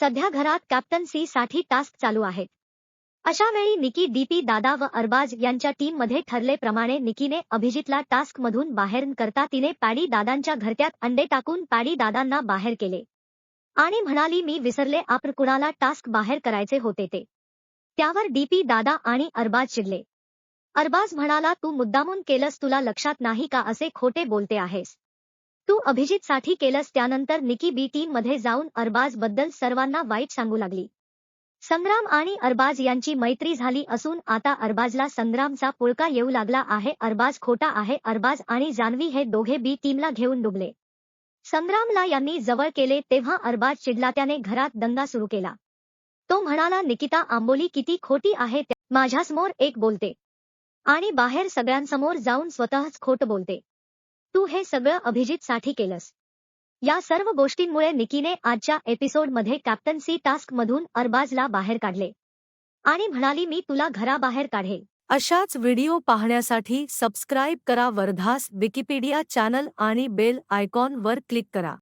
सध्या घरात कॅप्टन्सी साठी टास्क चालू आहेत. अशा वेळी निकी डीपी दादा व अरबाज यांच्या टीममध्ये ठरलेप्रमाणे निकीने अभिजितला टास्क मधून बाहेर करता तिने पॅडी दादांच्या घरट्यात अंडे टाकून पॅडी दादांना बाहेर केले. आणि म्हणाली मी विसरले आपण कुणाला टास्क बाहेर करायचे होते ते. त्यावर डीपी दादा आणि अरबाज चिडले. अरबाज म्हणाला तू मुद्दामून केलंस तुला लक्षात नाही का असे खोटे बोलते आहेस. तू अभिजित साठी केलंस त्यानंतर निकी बी टीममध्ये जाऊन अरबाजबद्दल सर्वांना वाईट सांगू लागली. संग्राम आणि अरबाज यांची मैत्री झाली असून आता अरबाजला संग्रामचा पुळका येऊ लागला आहे अरबाज खोटा आहे अरबाज आणि जान्हवी हे दोघे बी टीमला घेऊन डुबले. संग्रामला यांनी जवळ केले तेव्हा अरबाज चिडला त्याने घरात दंगा सुरू केला. तो म्हणाला निकिता आंबोली किती खोटी आहे माझ्यासमोर एक बोलते. आणि बाहेर सगळ्यांसमोर जाऊन स्वतःच खोट बोलते. तू हे सगळं अभिजितसाठी केलंस. या सर्व गोष्टींमुळे निकीने आजच्या एपिसोडमध्ये कॅप्टन्सी टास्क मधून अरबाजला बाहेर काढले. आणि म्हणाली मी तुला घराबाहेर काढेल. अशाच व्हिडिओ पाहण्यासाठी सबस्क्राईब करा वर्धास विकिपीडिया चॅनल आणि बेल आयकॉन वर क्लिक करा.